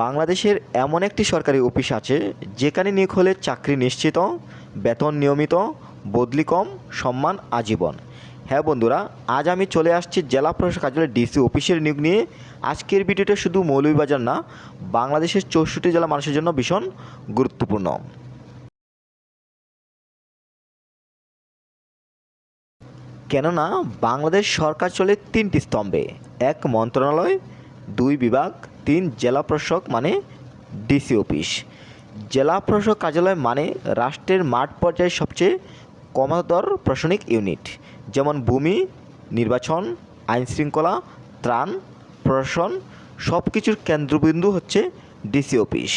বাংলাদেশের এমন একটি সরকারি অফিস আছে, যেখানে নিয়োগ হলে চাকরি নিশ্চিত, বেতন নিয়মিত, বদলি কম, সম্মান আজীবন। হ্যাঁ বন্ধুরা, আজ আমি চলে আসছি জেলা প্রশাসক কার্যালয় ডিসি অফিসের নিয়োগ নিয়ে। আজকের ভিডিওটা শুধু মৌলভীবাজার না, বাংলাদেশের চৌষট্টি জেলা মানুষের জন্য ভীষণ গুরুত্বপূর্ণ। কেননা, বাংলাদেশ সরকার চলে তিনটি স্তম্ভে, এক মন্ত্রণালয় দুই বিভাগ, তিন জেলা প্রশাসক মানে ডিসি অফিস। জেলা প্রশাসক কার্যালয় মানে রাষ্ট্রের মাঠ পর্যায়ে সবচেয়ে কমাতর প্রশাসনিক ইউনিট, যেমন ভূমি, নির্বাচন আইন শৃঙ্খলা ত্রাণ, প্রশাসন সব কিছুর কেন্দ্রবিন্দু হচ্ছে ডিসি অফিস।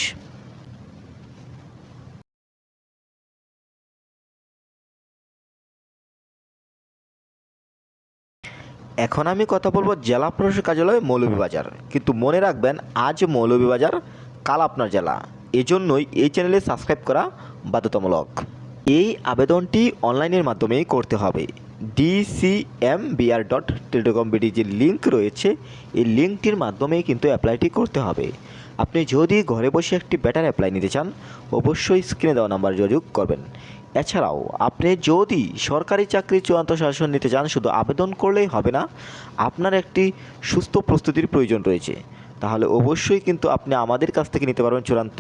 এখন আমি কথা বলব জেলা প্রশাসক কার্যালয় মৌলভীবাজার। কিন্তু মনে রাখবেন, আজ মৌলভীবাজার কাল আপনার জেলা। এজন্যই এই চ্যানেলে সাবস্ক্রাইব করা বাধ্যতামূলক। এই আবেদনটি অনলাইনের মাধ্যমেই করতে হবে। ডিসিএমবিআর ডট টেলিকম বিডি যে লিঙ্ক রয়েছে, এই লিঙ্কটির মাধ্যমেই কিন্তু অ্যাপ্লাইটি করতে হবে। আপনি যদি ঘরে বসে একটি বেটার অ্যাপ্লাই নিতে চান, অবশ্যই স্ক্রিনে দেওয়া নাম্বার যোগাযোগ করবেন। এছাড়াও, আপনি যদি সরকারি চাকরি চূড়ান্ত শাসন নিতে চান, শুধু আবেদন করলেই হবে না, আপনার একটি সুস্থ প্রস্তুতির প্রয়োজন রয়েছে। তাহলে অবশ্যই কিন্তু আপনি আমাদের কাছ থেকে নিতে পারবেন চূড়ান্ত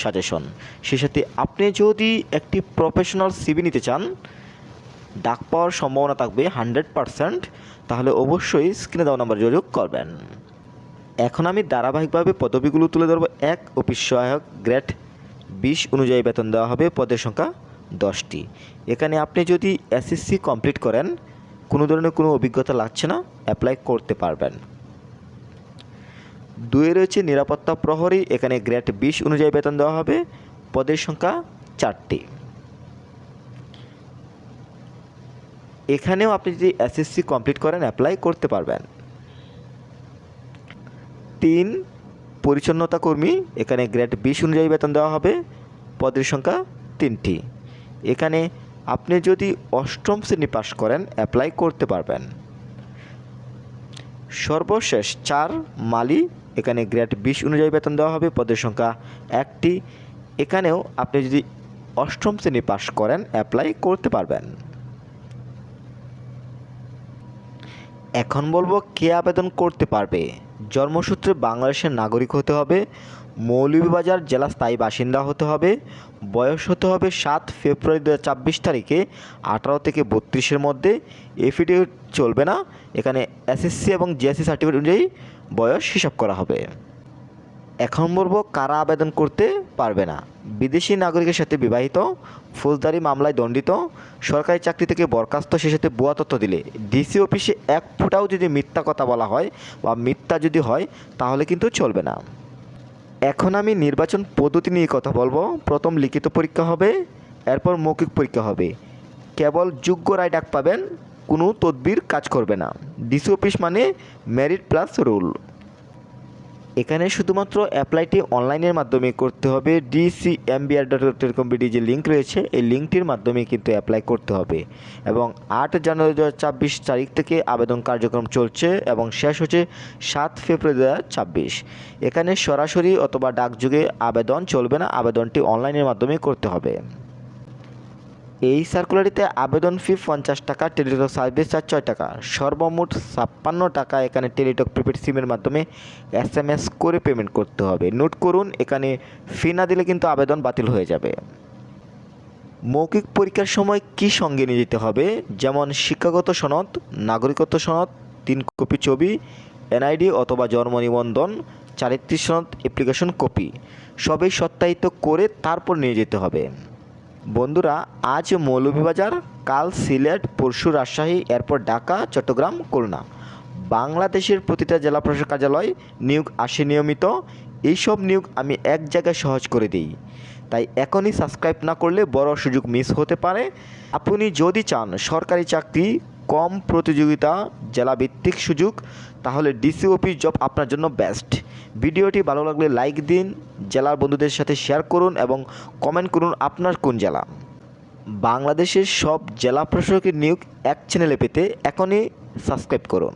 সাজেশন। সে সাথে আপনি যদি একটি প্রফেশনাল সিবি নিতে চান, ডাক পাওয়ার সম্ভাবনা থাকবে হান্ড্রেড পারসেন্ট, তাহলে অবশ্যই স্ক্রিনে দেওয়া নাম্বার যোগাযোগ করবেন। এখন আমি ধারাবাহিকভাবে পদবিগুলো তুলে ধরবো। এক, অফিস সহায়ক, গ্রেড বিশ অনুযায়ী বেতন দেওয়া হবে। পদের সংখ্যা দশটি। এখানে আপনি যদি এসএসসি কমপ্লিট করেন, কোনো ধরনের কোনো অভিজ্ঞতা লাগছে না অ্যাপ্লাই করতে পারবেন। দুয়ে রয়েছে নিরাপত্তা প্রহরী, এখানে গ্রেড বিশ অনুযায়ী বেতন দেওয়া হবে, পদের সংখ্যা চারটি। এখানেও আপনি যদি এসএসসি কমপ্লিট করেন অ্যাপ্লাই করতে পারবেন। তিন, পরিচ্ছন্নতা কর্মী, এখানে গ্রেড বিশ অনুযায়ী বেতন দেওয়া হবে, পদের সংখ্যা তিনটি। এখানে আপনি যদি অষ্টম শ্রেণি পাশ করেন অ্যাপ্লাই করতে পারবেন। সর্বশেষ চার মালি, এখানে গ্রেড বিশ অনুযায়ী বেতন দেওয়া হবে, পদের সংখ্যা একটি। এখানেও আপনি যদি অষ্টম শ্রেণি পাশ করেন অ্যাপ্লাই করতে পারবেন। এখন বলব কে আবেদন করতে পারবে। জন্মসূত্রে বাংলাদেশের নাগরিক হতে হবে। মৌলভীবাজার জেলা স্থায়ী বাসিন্দা হতে হবে। বয়স হতে হবে সাত ফেব্রুয়ারি দু হাজার ছাব্বিশ তারিখে। আঠারো থেকে বত্রিশের মধ্যে এফিডেভিট চলবে না। এখানে এসএসসি এবং জিএসসি সার্টিফিকেট অনুযায়ী বয়স হিসাব করা হবে। এখন বলব কারা আবেদন করতে পারবে না। বিদেশি নাগরিকের সাথে বিবাহিত, ফৌজদারি মামলায় দণ্ডিত, সরকারি চাকরি থেকে বরখাস্ত সে সাথে ভুয়া তথ্য দিলে। ডিসি অফিসে এক ফুটাও যদি মিথ্যা কথা বলা হয় বা মিথ্যা যদি হয়, তাহলে কিন্তু চলবে না। এখন আমি নির্বাচন পদ্ধতি নিয়ে কথা বলব। প্রথম লিখিত পরীক্ষা হবে, এরপর মৌখিক পরীক্ষা হবে। কেবল যোগ্য রায় ডাক পাবেন, কোনো তদবির কাজ করবে না। ডিসি অফিস মানে মেরিট প্লাস রুল এখানে শুধুমাত্র অ্যাপ্লাইটি অনলাইনের মাধ্যমে করতে হবে। DC MBR dot telecom BD যে লিঙ্ক রয়েছে, এই লিঙ্কটির মাধ্যমে কিন্তু অ্যাপ্লাই করতে হবে। এবং আট জানুয়ারি দু তারিখ থেকে আবেদন কার্যক্রম চলছে এবং শেষ হচ্ছে সাত ফেব্রুয়ারি দু এখানে সরাসরি অথবা ডাকযুগে আবেদন চলবে না, আবেদনটি অনলাইনের মাধ্যমে করতে হবে। এই সার্কুলারিতে আবেদন ফি পঞ্চাশ টাকা টেলিটক সার্ভিস চার্জ ছয় টাকা। সর্বমোট ছাপ্পান্ন টাকা এখানে টেলিটক প্রিপেড সিমের মাধ্যমে এস এম এস করে পেমেন্ট করতে হবে। নোট করুন, এখানে ফি না দিলে কিন্তু আবেদন বাতিল হয়ে যাবে। মৌখিক পরীক্ষার সময় কি সঙ্গে নিয়ে যেতে হবে? যেমন শিক্ষাগত সনদ, নাগরিকত্ব সনদ, তিন কপি ছবি, এনআইডি অথবা জন্ম নিবন্ধন, চারিত্রিক সনদ অ্যাপ্লিকেশন কপি সবই সত্যায়িত করে তারপর নিয়ে যেতে হবে। বন্ধুরা, আজ মৌলভীবাজার, কাল সিলেট, পরশু রাজশাহী, এরপর ঢাকা, চট্টগ্রাম, খুলনা। বাংলাদেশের প্রতিটা জেলা প্রশাসক কার্যালয় নিয়োগ আসে নিয়মিত। এইসব নিয়োগ আমি এক জায়গায় সহজ করে দিই। তাই এখনই সাবস্ক্রাইব না করলে বড় সুযোগ মিস হতে পারে। আপনি যদি চান সরকারি চাকরি কম প্রতিযোগিতা, জেলাভিত্তিক সুযোগ, তাহলে ডিসি অফিস জব আপনার জন্য বেস্ট ভিডিওটি ভালো লাগলে লাইক দিন, জেলার বন্ধুদের সাথে শেয়ার করুন এবং কমেন্ট করুন আপনার কোন জেলা। বাংলাদেশের সব জেলা প্রশাসকের নিয়োগ এক চ্যানেলে পেতে এখনই সাবস্ক্রাইব করুন।